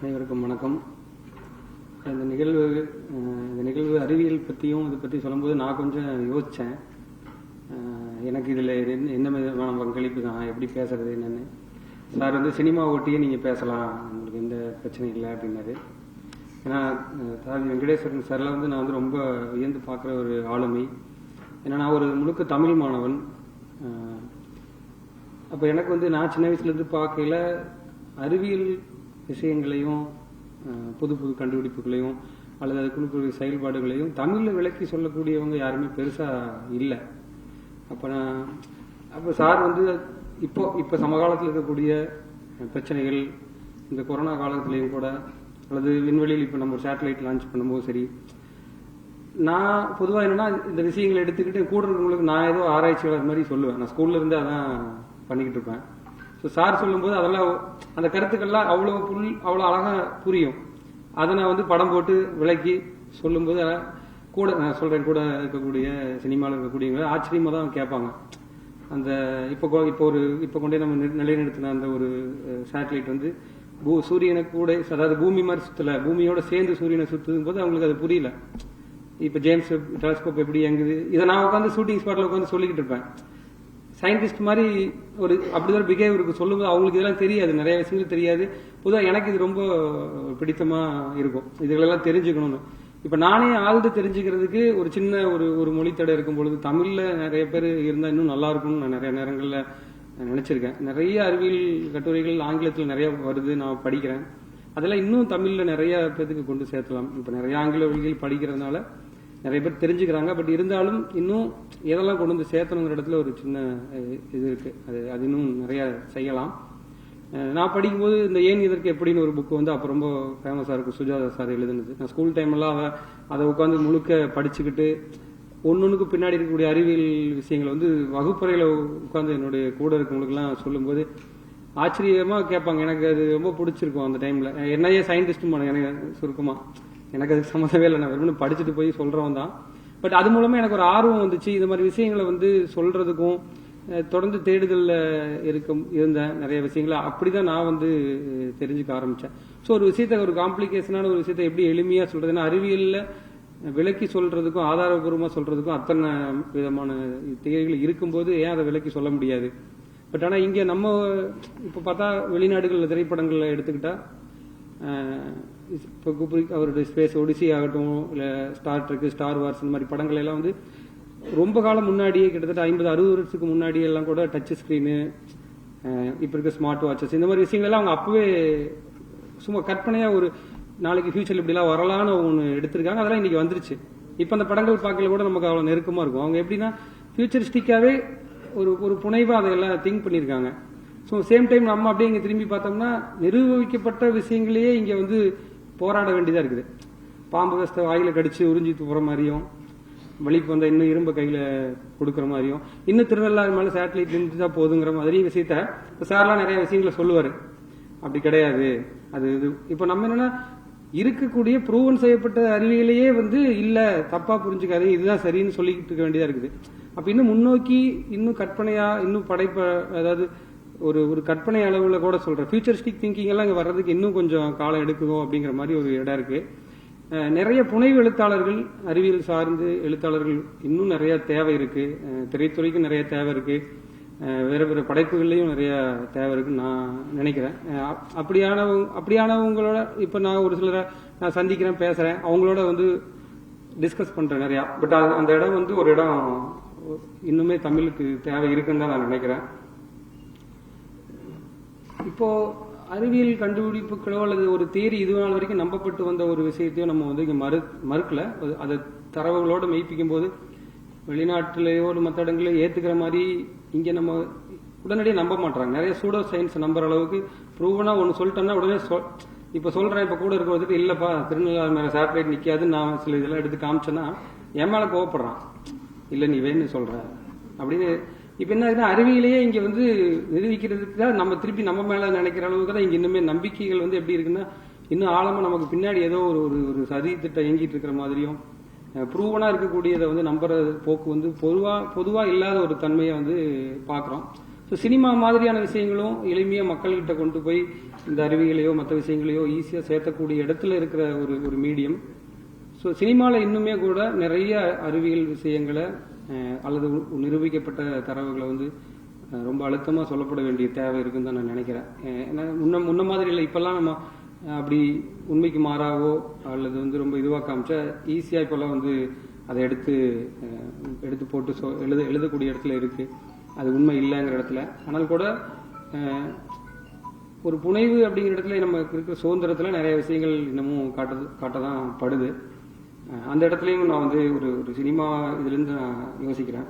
அனைவருக்கும் வணக்கம். இந்த நிகழ்வு இந்த நிகழ்வு அறிவியல் பற்றியும் இதை பற்றி சொல்லும்போது நான் கொஞ்சம் யோசித்தேன் எனக்கு இதில் என்ன விதமான பங்களிப்பு தான் எப்படி பேசுறது என்னென்னு. சார் வந்து சினிமா ஓட்டியே நீங்கள் பேசலாம். உங்களுக்கு எந்த பிரச்சனையும் இல்லை அப்படின்னாரு. ஏன்னா சார் வெங்கடேஸ்வரன் சார்ல வந்து நான் வந்து ரொம்ப வியந்து பார்க்குற ஒரு ஆளுமை. ஏன்னா நான் ஒரு முழுக்க தமிழ் மாணவன். அப்போ எனக்கு வந்து நான் சின்ன வயசுலேருந்து பார்க்கையில அறிவியல் விஷயங்களையும் புது புது கண்டுபிடிப்புகளையும் அல்லது அதுக்குள்ள செயல்பாடுகளையும் தமிழில் விளக்கி சொல்லக்கூடியவங்க யாருமே பெருசாக இல்லை. அப்போ நான் அப்போ சார் வந்து இப்போ இப்போ சமகாலத்தில் இருக்கக்கூடிய பிரச்சனைகள் இந்த கொரோனா காலத்துலேயும் கூட அல்லது விண்வெளியில் இப்போ நம்ம சேட்டலைட் லான்ச் பண்ணும்போது சரி நான் பொதுவாக என்னன்னா இந்த விஷயங்களை எடுத்துக்கிட்டு கூட இருக்கிறவங்களுக்கு நான் ஏதோ ஆராய்ச்சியாளர் மாதிரி சொல்லுவேன். நான் ஸ்கூல்லேருந்து அதான் பண்ணிக்கிட்டு இருப்பேன். ஸோ சார் சொல்லும்போது அதெல்லாம் அந்த கருத்துக்கள்லாம் அவ்வளோ புல் அவ்வளோ அழகாக புரியும். அதை நான் வந்து படம் போட்டு விளக்கி சொல்லும்போது கூட நான் சொல்கிறேன் கூட இருக்கக்கூடிய சினிமாவில் இருக்கக்கூடியவங்க ஆச்சரியமாக தான் கேட்பாங்க. அந்த இப்போ கொ- இப்போ ஒரு இப்போ கொண்டே நம்ம நிலைநிறுத்தின அந்த ஒரு சேட்டலைட் வந்து பூ சூரியனை கூட அதாவது பூமி மாதிரி சுற்றலை பூமியோட சேர்ந்து சூரியனை சுத்தும் போது அவங்களுக்கு அது புரியல. இப்போ ஜேம்ஸ் டெலஸ்கோப் எப்படி எங்குது இதை நான் உட்காந்து ஷூட்டிங் ஸ்பாட்டில் உட்காந்து சொல்லிக்கிட்டு இருப்பேன். சயின்டிஸ்ட் மாதிரி ஒரு அப்படிதான் பிஹேவ் சொல்லும்போது அவங்களுக்கு இதெல்லாம் தெரியாது. நிறைய விஷயங்கள் தெரியாது. பொதுவாக எனக்கு இது ரொம்ப பிடித்தமா இருக்கும். இதுகளெல்லாம் தெரிஞ்சுக்கணும்னு. இப்ப நானே ஆழ்ந்து தெரிஞ்சுக்கிறதுக்கு ஒரு சின்ன ஒரு ஒரு மொழித்தடை இருக்கும் பொழுது தமிழ்ல நிறைய பேர் இருந்தா இன்னும் நல்லா இருக்கும்னு நான் நிறைய நேரங்களில் நினைச்சிருக்கேன். நிறைய அறிவியல் கட்டுரைகள் ஆங்கிலத்தில் நிறைய வருது. நான் படிக்கிறேன். அதெல்லாம் இன்னும் தமிழ்ல நிறைய பேத்துக்கு கொண்டு சேர்த்தலாம். இப்ப நிறைய ஆங்கில வழிகள் படிக்கிறதுனால நிறைய பேர் தெரிஞ்சுக்கிறாங்க. பட் இருந்தாலும் இன்னும் எதெல்லாம் கொண்டு வந்து சேர்த்தணுங்கிற இடத்துல ஒரு சின்ன இது இருக்கு. அது அது இன்னும் நிறைய செய்யலாம். நான் படிக்கும்போது இந்த ஏன் இதற்கு எப்படின்னு ஒரு புக் வந்து அப்போ ரொம்ப ஃபேமஸாக இருக்கும். சுஜாதா சார் எழுதுனது. நான் ஸ்கூல் டைம்லாம் அவ அதை உட்காந்து முழுக்க படிச்சுக்கிட்டு ஒன்னொன்னுக்கு பின்னாடி இருக்கக்கூடிய அறிவியல் விஷயங்களை வந்து வகுப்பறையில் உட்காந்து என்னுடைய கூட இருக்கவங்களுக்குலாம் சொல்லும்போது ஆச்சரியமாக கேட்பாங்க. எனக்கு அது ரொம்ப பிடிச்சிருக்கும் அந்த டைமில் என்னையே சயின்டிஸ்ட்டும் எனக்கு சுருக்கமாக எனக்கு அதுக்கு சம்மந்தமே இல்லை. நான் வெறும் படிச்சுட்டு போய் சொல்றவன் தான். பட் அது மூலமா எனக்கு ஒரு ஆர்வம் வந்துச்சு. இது மாதிரி விஷயங்களை வந்து சொல்றதுக்கும் தொடர்ந்து தேடுதல்ல இருக்கும் இருந்தேன் நிறைய விஷயங்களை அப்படிதான் நான் வந்து தெரிஞ்சுக்க ஆரம்பிச்சேன். ஸோ ஒரு விஷயத்த ஒரு காம்ப்ளிகேஷனான ஒரு விஷயத்த எப்படி எளிமையா சொல்றதுன்னா அறிவியல்ல விளக்கி சொல்றதுக்கும் ஆதாரபூர்வமா சொல்றதுக்கும் அத்தனை விதமான தேவைகள் இருக்கும்போது ஏன் அதை விளக்கி சொல்ல முடியாது? பட் ஆனா இங்க நம்ம இப்ப பார்த்தா வெளிநாடுகள்ல திரைப்படங்கள்ல எடுத்துக்கிட்டா இப்போ குப்ரிக் அவருடைய ஸ்பேஸ் ஒடிசி ஆகட்டும் இல்லை ஸ்டார் ட்ரெக் ஸ்டார் வார்ஸ் இந்த மாதிரி படங்கள் எல்லாம் வந்து ரொம்ப காலம் முன்னாடியே கிட்டத்தட்ட ஐம்பது அறுபது வருஷத்துக்கு முன்னாடி எல்லாம் கூட டச் ஸ்கிரீனு இப்போ இருக்க ஸ்மார்ட் வாட்சஸ் இந்த மாதிரி விஷயங்கள் எல்லாம் அவங்க அப்பவே சும்மா கற்பனையாக ஒரு நாளைக்கு ஃபியூச்சர்ல இப்படிலாம் வரலான்னு ஒன்று எடுத்திருக்காங்க. அதெல்லாம் இன்னைக்கு வந்துருச்சு. இப்போ அந்த படங்கள் பார்க்கல கூட நமக்கு அவ்வளோ நெருக்கமாக இருக்கும். அவங்க எப்படின்னா ஃபியூச்சரிஸ்டிக்காகவே ஒரு ஒரு புனைவாக அதையெல்லாம் திங்க் பண்ணியிருக்காங்க. ஸோ சேம் டைம் நம்ம அப்படியே இங்கே திரும்பி பார்த்தோம்னா நிரூபிக்கப்பட்ட விஷயங்களையே இங்கே வந்து போராட வேண்டியதா இருக்குது. பாம்பு கஸ்த வாயில கடிச்சு உறிஞ்சி போகிற மாதிரியும் வலிப்பு வந்தால் இன்னும் இரும்ப கையில கொடுக்குற மாதிரியும் இன்னும் திருநள்ளாறு மேல சேட்டலைட் நின்றுதான் போதுங்கிற மாதிரி விஷயத்த இப்ப சார்லாம் நிறைய விஷயங்களை சொல்லுவாரு. அப்படி கிடையாது. அது இது. இப்ப நம்ம என்னன்னா இருக்கக்கூடிய ப்ரூவன் செய்யப்பட்ட அறிவியலையே வந்து இல்ல தப்பா புரிஞ்சுக்காது இதுதான் சரின்னு சொல்லிக்கிட்டு இருக்க வேண்டியதா இருக்குது. அப்ப இன்னும் முன்னோக்கி இன்னும் கற்பனையா இன்னும் படைப்ப அதாவது ஒரு ஒரு கற்பனை அளவில் கூட சொல்கிறேன் ஃபியூச்சரிஸ்டிக் திங்கிங் எல்லாம் இங்கே வர்றதுக்கு இன்னும் கொஞ்சம் காலம் எடுக்குதோ அப்படிங்கிற மாதிரி ஒரு இடம் இருக்கு. நிறைய புனைவு எழுத்தாளர்கள் அறிவியல் சார்ந்து எழுத்தாளர்கள் இன்னும் நிறைய தேவை இருக்கு. திரைத்துறைக்கும் நிறைய தேவை இருக்கு. வேறு வேற வேற படைப்புகள்லயும் நிறைய தேவை இருக்குன்னு நான் நினைக்கிறேன். அப்படியானவங்க அப்படியானவங்களோட இப்ப நான் ஒரு சிலரை நான் சந்திக்கிறேன் பேசுறேன். அவங்களோட வந்து டிஸ்கஸ் பண்றேன் நிறையா. பட் அந்த இடம் வந்து ஒரு இடம் இன்னுமே தமிழுக்கு தேவை இருக்குன்னு தான் நான் நினைக்கிறேன். இப்போ அறிவியல் கண்டுபிடிப்புகளோ அல்லது ஒரு தேரி இது நாள் வரைக்கும் நம்பப்பட்டு வந்த ஒரு விஷயத்தையோ நம்ம வந்து இங்கே மறு மறுக்கல. அது- அதை தரவுகளோட மெய்ப்பிக்கும் போது வெளிநாட்டிலேயோ ஒரு மற்ற இடங்களோ ஏத்துக்கிற மாதிரி இங்க நம்ம உடனடியாக நம்ப மாட்டாங்க நிறைய சூடோ சயின்ஸ் நம்புற அளவுக்கு ப்ரூவனா ஒன்னு சொல்லிட்டேன்னா உடனே சொல் இப்ப சொல்றேன் இப்ப கூட இருக்க வந்துட்டு இல்லப்பா திருநெல்வேலி மேல சேட்டலைட் நிக்காதுன்னு நான் சில இதெல்லாம் எடுத்து காமிச்சேன்னா என் மேல கோவப்படுறான். இல்ல நீ வேணும்னு சொல்ற. அப்படின்னு இப்ப என்ன ஆகுதுன்னா அறிவியலையே இங்க வந்து நிரூபிக்கிறதுக்கு தான் நம்ம திருப்பி நம்ம மேல நினைக்கிற அளவுக்கு தான் இங்க இன்னுமே நம்பிக்கைகள் வந்து எப்படி இருக்குன்னா இன்னும் ஆழமா நமக்கு பின்னாடி ஏதோ ஒரு ஒரு ஒரு சதி திட்டம் இயங்கிட்டு இருக்கிற மாதிரியும் ப்ரூவனா இருக்கக்கூடியதை வந்து நம்புற போக்கு வந்து பொதுவா பொதுவா இல்லாத ஒரு தன்மையை வந்து பாக்குறோம் ஸோ சினிமா மாதிரியான விஷயங்களும் எளிமையாக மக்கள்கிட்ட கொண்டு போய் இந்த அறிவியலையோ மற்ற விஷயங்களையோ ஈஸியாக சேர்த்தக்கூடிய இடத்துல இருக்கிற ஒரு ஒரு மீடியம் ஸோ சினிமாவில் இன்னுமே கூட நிறைய அறிவியல் விஷயங்களை அல்லது நிரூபிக்கப்பட்ட தரவுகளை வந்து ரொம்ப அழுத்தமாக சொல்லப்பட வேண்டிய தேவை இருக்குன்னு தான் நான் நினைக்கிறேன். ஏன்னா முன்ன முன்ன மாதிரி இல்லை. இப்போல்லாம் நம்ம அப்படி உண்மைக்கு மாறாவோ அல்லது வந்து ரொம்ப இதுவாக காமிச்சா ஈஸியாக இப்போல்லாம் வந்து அதை எடுத்து எடுத்து போட்டு சொ எழுத எழுதக்கூடிய இடத்துல இருக்கு. அது உண்மை இல்லைங்கிற இடத்துல. ஆனால் கூட ஒரு புனைவு அப்படிங்கிற இடத்துல நம்ம இருக்கிற சுதந்திரத்தில் நிறைய விஷயங்கள் இன்னமும் காட்டுது காட்ட தான் படுது. அந்த இடத்துலையும் நான் வந்து ஒரு ஒரு சினிமா இதுலேருந்து நான் யோசிக்கிறேன்.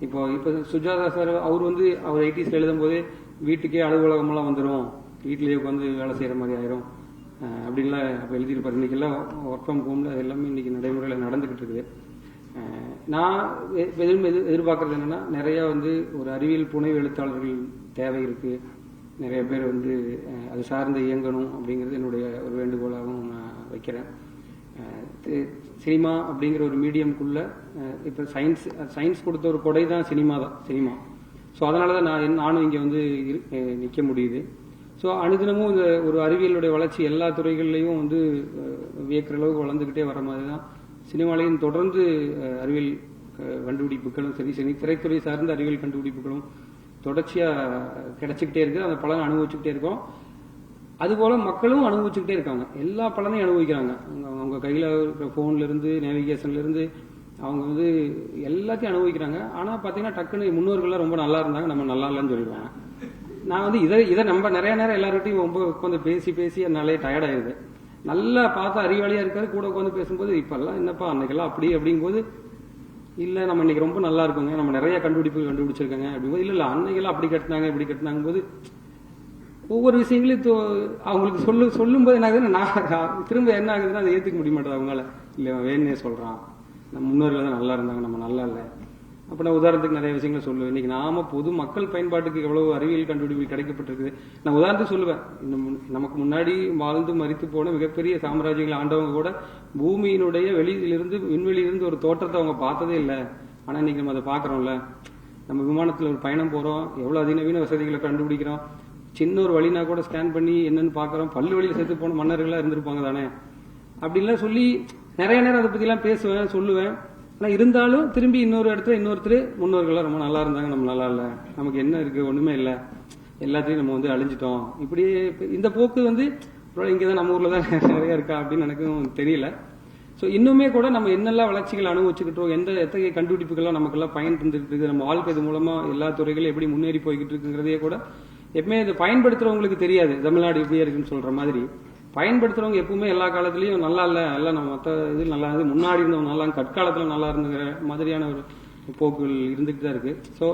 இப்போ இப்போ சுஜாதா சார் அவர் வந்து அவர் எயிட்டிஸில் எழுதும் போது வீட்டுக்கே அலுவலகமெல்லாம் வந்துடும் வீட்டிலேயே உட்காந்து வேலை செய்கிற மாதிரி ஆயிரும். அப்படின்லாம் அப்போ எழுதியிருப்பார். இன்றைக்கெல்லாம் ஒர்க் ஃப்ரம் ஹோம்ல எல்லாமே இன்றைக்கி நடைமுறையில் நடந்துக்கிட்டு இருக்குது. நான் எதிரும் எது எதிர்- எதிர்பார்க்கறது என்னன்னா நிறையா வந்து ஒரு அறிவியல் புனைவு எழுத்தாளர்கள் தேவை இருக்குது நிறைய பேர் வந்து அது சார்ந்து இயங்கணும் அப்படிங்கிறது என்னுடைய ஒரு வேண்டுகோளாகவும் நான் வைக்கிறேன். சினிமா அப்படிங்கிற ஒரு மீடியம்குள்ள இப்போ சயின்ஸ் சயின்ஸ் கொடுத்த ஒரு கொடை தான் சினிமா தான் சினிமா. ஸோ அதனால தான் நான் நானும் இங்கே வந்து நிற்க முடியுது. ஸோ அனுதினமும் இந்த ஒரு அறிவியலுடைய வளர்ச்சி எல்லா துறைகள்லையும் வந்து வியக்கிற அளவுக்கு வளர்ந்துக்கிட்டே வர மாதிரி தான் சினிமாலையும் தொடர்ந்து அறிவியல் கண்டுபிடிப்புகளும் சரி சரி திரைத்துறை சார்ந்த அறிவியல் கண்டுபிடிப்புகளும் தொடர்ச்சியாக கிடைச்சிக்கிட்டே இருக்குது. அந்த பலன் அனுபவிச்சுக்கிட்டே இருக்கோம். அதுபோல் மக்களும் அனுபவிச்சுக்கிட்டே இருக்காங்க. எல்லா பலனையும் அனுபவிக்கிறாங்க. அவங்க அவங்க கையில இருக்கிற போன்ல இருந்து நேவிகேஷன்ல இருந்து அவங்க வந்து எல்லாத்தையும் அனுபவிக்கிறாங்க. ஆனா பாத்தீங்கன்னா டக்குன்னு முன்னோர்கள்லாம் ரொம்ப நல்லா இருந்தாங்க. நம்ம நல்லா இல்லைன்னு சொல்லிடுவாங்க. நான் வந்து இதை இதை நம்ம நிறைய நேரம் எல்லார்கிட்டையும் ரொம்ப உட்காந்து பேசி பேசி என்னாலே டயர்டாயிருது நல்லா பார்த்தா அறிவாளியா இருக்காரு. கூட உட்காந்து பேசும்போது இப்போல்லாம் என்னப்பா அன்னைக்கெல்லாம் அப்படி அப்படிங்கும்போது இல்ல நம்ம இன்னைக்கு ரொம்ப நல்லா இருக்கோங்க. நம்ம நிறைய கண்டுபிடிப்பு கண்டுபிடிச்சிருக்காங்க. அப்படிங்கும்போது இல்ல இல்ல அன்னைக்கெல்லாம் அப்படி கட்டினாங்க இப்படி கட்டினாங்க போது ஒவ்வொரு விஷயங்களையும் தோ- அவங்களுக்கு சொல்லு சொல்லும் போது என்ன ஆகுதுன்னா நான் திரும்ப என்ன ஆகுதுன்னா அதை ஏத்துக்க முடிய மாட்டேது அவங்களால. இல்ல இவன் வேணுனே சொல்றான். நம்ம முன்னோர்கள் தான் நல்லா இருந்தாங்க நம்ம நல்லா இல்லை. அப்ப நான் உதாரணத்துக்கு நிறைய விஷயங்களை சொல்லுவேன். இன்னைக்கு நாம பொது மக்கள் பயன்பாட்டுக்கு எவ்வளவு அறிவியல் கண்டுபிடிப்பு கிடைக்கப்பட்டிருக்குது. நான் உதாரணத்துக்கு சொல்லுவேன். நமக்கு முன்னாடி வாழ்ந்து மறித்து போன மிகப்பெரிய சாம்ராஜ்யங்களை ஆண்டவங்க கூட பூமியினுடைய வெளியிலிருந்து விண்வெளியிலிருந்து ஒரு தோற்றத்தை அவங்க பார்த்ததே இல்லை. ஆனா இன்னைக்கு நம்ம அதை பாக்குறோம்ல நம்ம விமானத்துல ஒரு பயணம் போறோம். எவ்வளவு அதிநவீன வசதிகளை கண்டுபிடிக்கிறோம். சின்ன ஒரு வழினா கூட ஸ்கேன் பண்ணி என்னன்னு பாக்குறோம் பல்லு வழியில சேர்த்து போன மன்னர்களா இருந்திருப்பாங்க தானே? அப்படின்லாம் சொல்லி நிறைய நேரம் அதை பற்றிலாம் பேசுவேன் சொல்லுவேன். ஆனா இருந்தாலும் திரும்பி இன்னொரு இடத்துல இன்னொருத்தர் முன்னோர்கள்லாம் ரொம்ப நல்லா இருந்தாங்க. நம்ம நல்லா இல்ல. நமக்கு என்ன இருக்கு? ஒண்ணுமே இல்ல. எல்லாத்தையும் நம்ம வந்து அழிஞ்சிட்டோம். இப்படியே இந்த போக்கு வந்து இங்கே இங்கதான் நம்ம ஊர்ல தான் நிறைய இருக்கா அப்படின்னு எனக்கும் தெரியல. ஸோ இன்னுமே கூட நம்ம என்னெல்லாம் வளர்ச்சிகள் அனுபவிச்சுக்கிட்டோம் எந்த எத்தகைய கண்டுபிடிப்புகள்லாம் நமக்கெல்லாம் பயன் தந்துட்டு இருக்கு நம்ம வாழ்க்கை இது மூலமா எல்லா துறைகளும் எப்படி முன்னேறி போய்கிட்டு இருக்குங்கிறதையே கூட எப்பவுமே இது பயன்படுத்துறவங்களுக்கு தெரியாது. தமிழ்நாடு இப்படி இருக்குன்னு சொல்ற மாதிரி. பயன்படுத்துறவங்க எப்பவுமே எல்லா காலத்துலயும் நல்லா இல்ல எல்லாம் நம்ம மற்ற இது நல்லா இருந்து முன்னாடி இருந்தவங்க நல்லா கற்காலத்துல நல்லா இருந்துங்கிற மாதிரியான ஒரு போக்குகள் இருந்துட்டு தான் இருக்கு. ஸோ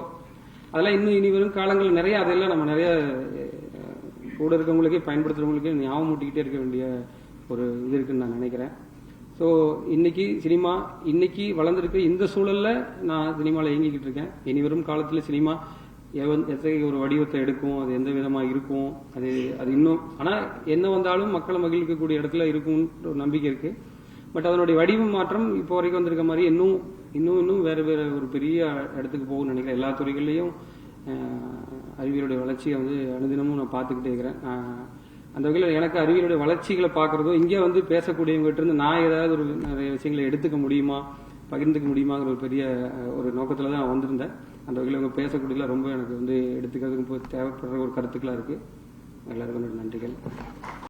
அதெல்லாம் இன்னும் இனி வரும் காலங்கள் நிறைய அதெல்லாம் நம்ம நிறைய கூட இருக்கவங்களுக்கே பயன்படுத்துறவங்களுக்கே ஞாபகம் மூட்டிக்கிட்டே இருக்க வேண்டிய ஒரு இது இருக்குன்னு நான் நினைக்கிறேன். ஸோ இன்னைக்கு சினிமா இன்னைக்கு வளர்ந்துருக்கு இந்த சூழல்ல நான் சினிமாவில் இயங்கிக்கிட்டு இருக்கேன். இனி வரும் காலத்தில் சினிமா எத்தகைய ஒரு வடிவத்தை எடுக்கும் அது எந்த விதமாக இருக்கும் அது அது இன்னும் ஆனால் என்ன வந்தாலும் மக்களை மகிழ்விக்கக்கூடிய இடத்துல இருக்கும்ன்ற ஒரு நம்பிக்கை இருக்கு. பட் அதனுடைய வடிவ மாற்றம் இப்போ வரைக்கும் வந்திருக்க மாதிரி இன்னும் இன்னும் இன்னும் வேறு வேறு ஒரு பெரிய இடத்துக்கு போகும்னு நினைக்கிறேன். எல்லா துறைகள்லையும் அறிவியலுடைய வளர்ச்சியை வந்து அனுதினமும் நான் பார்த்துக்கிட்டே இருக்கிறேன். அந்த வகையில் எனக்கு அறிவியலுடைய வளர்ச்சிகளை பார்க்குறதும் இங்கே வந்து பேசக்கூடியவங்ககிட்ட இருந்து நான் ஏதாவது ஒரு நிறைய விஷயங்களை எடுத்துக்க முடியுமா பகிர்ந்துக்க முடியுமாங்கிற ஒரு பெரிய ஒரு நோக்கத்தில் தான் நான் வந்திருந்தேன். அந்த வகையில் அவங்க பேசக்கூடியல ரொம்ப எனக்கு வந்து எடுத்துக்கிறதுக்கு தேவைப்படுற ஒரு கருத்துக்களா இருக்கு. எல்லாருக்கும் என்னோட நன்றிகள்.